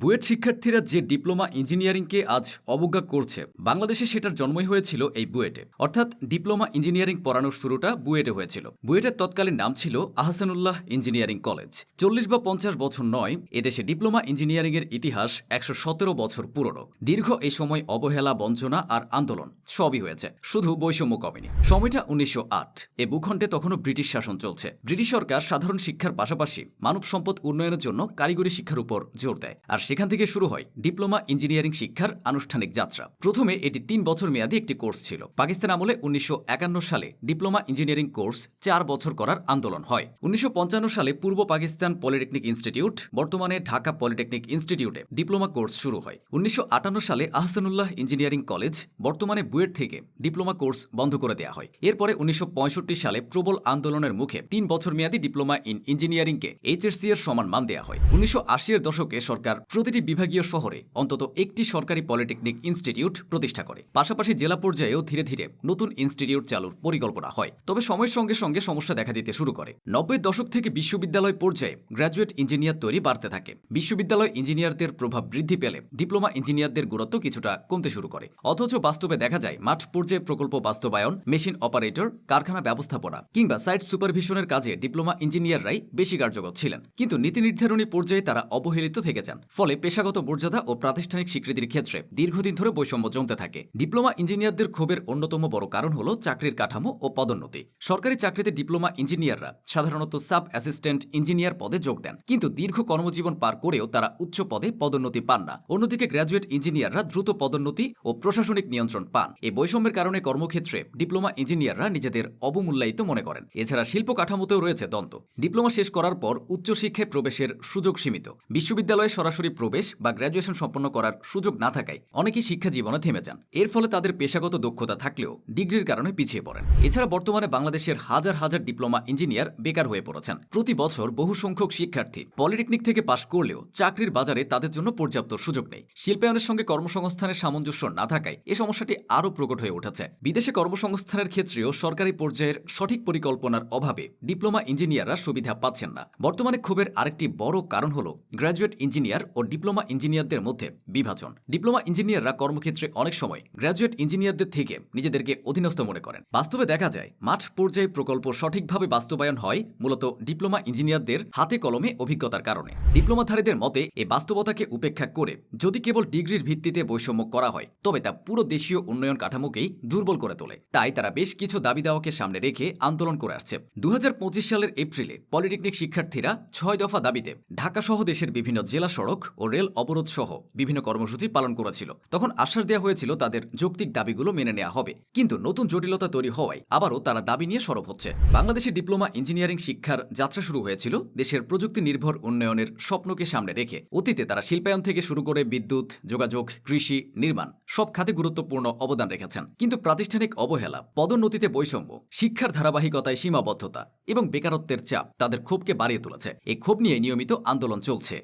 বুয়েট শিক্ষার্থীরা যে ডিপ্লোমা ইঞ্জিনিয়ারিংকে আজ অবজ্ঞা করছে, বাংলাদেশে সেটার জন্মই হয়েছিল এই বুয়েটে। অর্থাৎ ডিপ্লোমা ইঞ্জিনিয়ারিং পড়ানোর শুরুটা বুয়েটে হয়েছিল। বুয়েটের তৎকালীন নাম ছিল আহসানুল্লাহ ইঞ্জিনিয়ারিং কলেজ। চল্লিশ বা পঞ্চাশ বছর নয়, এদেশে ডিপ্লোমা ইঞ্জিনিয়ারিংয়ের ইতিহাস একশো সতেরো বছর পুরনো। দীর্ঘ এই সময় অবহেলা, বঞ্চনা আর আন্দোলন। সবই হয়েছে, শুধু বৈষম্য কমেনি। সময়টা উনিশশো আট, এ ভূখণ্ডে তখনও ব্রিটিশ শাসন চলছে। ব্রিটিশ সরকার সাধারণ শিক্ষার পাশাপাশি মানব সম্পদ উন্নয়নের জন্য কারিগরি শিক্ষার উপর জোর দেয়। আর সেখান থেকে শুরু হয় ডিপ্লোমা ইঞ্জিনিয়ারিং শিক্ষার আনুষ্ঠানিক যাত্রা। প্রথমে এটি তিন বছর মেয়াদী একটি কোর্স ছিল। পাকিস্তান আমলে উনিশশো একান্ন সালে ডিপ্লোমা ইঞ্জিনিয়ারিং কোর্স চার বছর করার আন্দোলন হয়। উনিশশো পঞ্চান্ন সালে পূর্ব পাকিস্তান পলিটেকনিক ইনস্টিটিউট, বর্তমানে ঢাকা পলিটেকনিক ইনস্টিটিউটে ডিপ্লোমা কোর্স শুরু হয়। উনিশশো আটান্ন সালে আহসানুল্লাহ ইঞ্জিনিয়ারিং কলেজ, বর্তমানে বুয়েট থেকে ডিপ্লোমা কোর্স বন্ধ করে দেওয়া হয়। এরপরে উনিশশো পঁয়ষট্টি সালে প্রবল আন্দোলনের মুখে তিন বছর মেয়াদী ডিপ্লোমা ইন ইঞ্জিনিয়ারিংকে এইচএসসি এর সমান মান দেওয়া হয়। উনিশশো এর দশকে সরকার প্রতিটি বিভাগীয় শহরে অন্তত একটি সরকারি পলিটেকনিক ইনস্টিটিউট প্রতিষ্ঠা করে। পাশাপাশি জেলা পর্যায়েও ধীরে ধীরে নতুন ইনস্টিটিউট চালুর পরিকল্পনা হয়। তবে সময়ের সঙ্গে সঙ্গে সমস্যা দেখা দিতে শুরু করে। নব্বই দশক থেকে বিশ্ববিদ্যালয় পর্যায়ে গ্র্যাজুয়েট ইঞ্জিনিয়ার তৈরি বাড়তে থাকে। বিশ্ববিদ্যালয় ইঞ্জিনিয়ারদের প্রভাব বৃদ্ধি পেলে ডিপ্লোমা ইঞ্জিনিয়ারদের গুরুত্ব কিছুটা কমতে শুরু করে। অথচ বাস্তবে দেখা যায় মাঠ পর্যায়ে প্রকল্প বাস্তবায়ন, মেশিন অপারেটর, কারখানা ব্যবস্থাপনা কিংবা সাইট সুপারভিশনের কাজে ডিপ্লোমা ইঞ্জিনিয়াররাই বেশি কার্যকর ছিলেন। কিন্তু নীতি নির্ধারণী পর্যায়ে তারা অবহেলিত থেকে যান। ফলে পেশাগত মর্যাদা ও প্রাতিষ্ঠানিক স্বীকৃতির ক্ষেত্রে দীর্ঘদিন ধরে বৈষম্য জমতে থাকে। ডিপ্লোমা ইঞ্জিনিয়ারদের ক্ষোভের অন্যতম বড় কারণ হল চাকরির কাঠামো ও পদোন্নতি। সরকারি চাকরিতে ডিপ্লোমা ইঞ্জিনিয়াররা সাধারণত সাব অ্যাসিস্ট্যান্ট ইঞ্জিনিয়ার পদে যোগ দেন। কিন্তু দীর্ঘ কর্মজীবন পার করেও তারা উচ্চ পদে পদোন্নতি পান না। অন্যদিকে গ্র্যাজুয়েট ইঞ্জিনিয়াররা দ্রুত পদোন্নতি ও প্রশাসনিক নিয়ন্ত্রণ পান। এই বৈষম্যের কারণে কর্মক্ষেত্রে ডিপ্লোমা ইঞ্জিনিয়াররা নিজেদের অবমূল্যায়িত মনে করেন। এছাড়া শিল্প কাঠামোতেও রয়েছে দ্বন্দ্ব। ডিপ্লোমা শেষ করার পর উচ্চশিক্ষায় প্রবেশের সুযোগ সীমিত। বিশ্ববিদ্যালয়ে সরাসরি প্রবেশ বা গ্র্যাজুয়েশন সম্পন্ন করার সুযোগ না থাকায় অনেকেই শিক্ষা জীবনে থেমে যান। এর ফলে তাদের পেশাগত দক্ষতা থাকলেও ডিগ্রির কারণে পিছিয়ে পড়েন। এছাড়া বর্তমানে বাংলাদেশের হাজার হাজার ডিপ্লোমা ইঞ্জিনিয়ার বেকার হয়ে পড়েছেন। প্রতি বছর বহু সংখ্যক শিক্ষার্থী পলিটেকনিক থেকে পাশ করলেও চাকরির বাজারে তাদের জন্য পর্যাপ্ত সুযোগ নেই। শিল্পায়নের সঙ্গে কর্মসংস্থানের সামঞ্জস্য না থাকায় এ সমস্যাটি আরও প্রকট হয়ে উঠেছে। বিদেশে কর্মসংস্থানের ক্ষেত্রেও সরকারি পর্যায়ের সঠিক পরিকল্পনার অভাবে ডিপ্লোমা ইঞ্জিনিয়াররা সুবিধা পাচ্ছেন না। বর্তমানে ক্ষোভের আরেকটি বড় কারণ হল গ্র্যাজুয়েট ইঞ্জিনিয়ার ও ডিপ্লোমা ইঞ্জিনিয়ারদের মধ্যে বিভাজন। ডিপ্লোমা ইঞ্জিনিয়াররা কর্মক্ষেত্রে অনেক সময় গ্র্যাজুয়েট ইঞ্জিনিয়ারদের থেকে নিজেদেরকে অধীনস্থ মনে করেন। বাস্তবে দেখা যায়, মাঠ পর্যায়ে প্রকল্প সঠিকভাবে বাস্তবায়ন হয় মূলত ডিপ্লোমা ইঞ্জিনিয়ারদের হাতে কলমে অভিজ্ঞতার কারণে। ডিপ্লোমাধারীদের মতে, এ বাস্তবতাকে উপেক্ষা করে যদি কেবল ডিগ্রির ভিত্তিতে বৈষম্য করা হয়, তবে তা পুরো দেশীয় উন্নয়ন কাঠামোকেই দুর্বল করে তোলে। তাই তারা বেশ কিছু দাবি দাওয়াকে সামনে রেখে আন্দোলন করে আসছে। দু সালের এপ্রিলে পলিটেকনিক শিক্ষার্থীরা ছয় দফা দাবিতে ঢাকা সহ দেশের বিভিন্ন জেলা সড়ক ও রেল অবরোধ সহ বিভিন্ন কর্মসূচি পালন করেছিল। তখন আশ্বাস দেওয়া হয়েছিল তাদের যৌক্তিক দাবিগুলো মেনে নেওয়া হবে। কিন্তু নতুন জটিলতা তৈরি হওয়ায় আবারও তারা দাবি নিয়ে সরব হচ্ছে। বাংলাদেশে ডিপ্লোমা ইঞ্জিনিয়ারিং শিক্ষার যাত্রা শুরু হয়েছিল। দেশের প্রযুক্তি নির্ভর উন্নয়নের স্বপ্নকে সামনে রেখে অতীতে তারা শিল্পায়ন থেকে শুরু করে বিদ্যুৎ, যোগাযোগ, কৃষি, নির্মাণ সব খাতে গুরুত্বপূর্ণ অবদান রেখেছেন। কিন্তু প্রাতিষ্ঠানিক অবহেলা, পদোন্নতিতে বৈষম্য, শিক্ষার ধারাবাহিকতায় সীমাবদ্ধতা এবং বেকারত্বের চাপ তাদের ক্ষোভকে বাড়িয়ে তুলেছে। এই ক্ষোভ নিয়ে নিয়মিত আন্দোলন চলছে।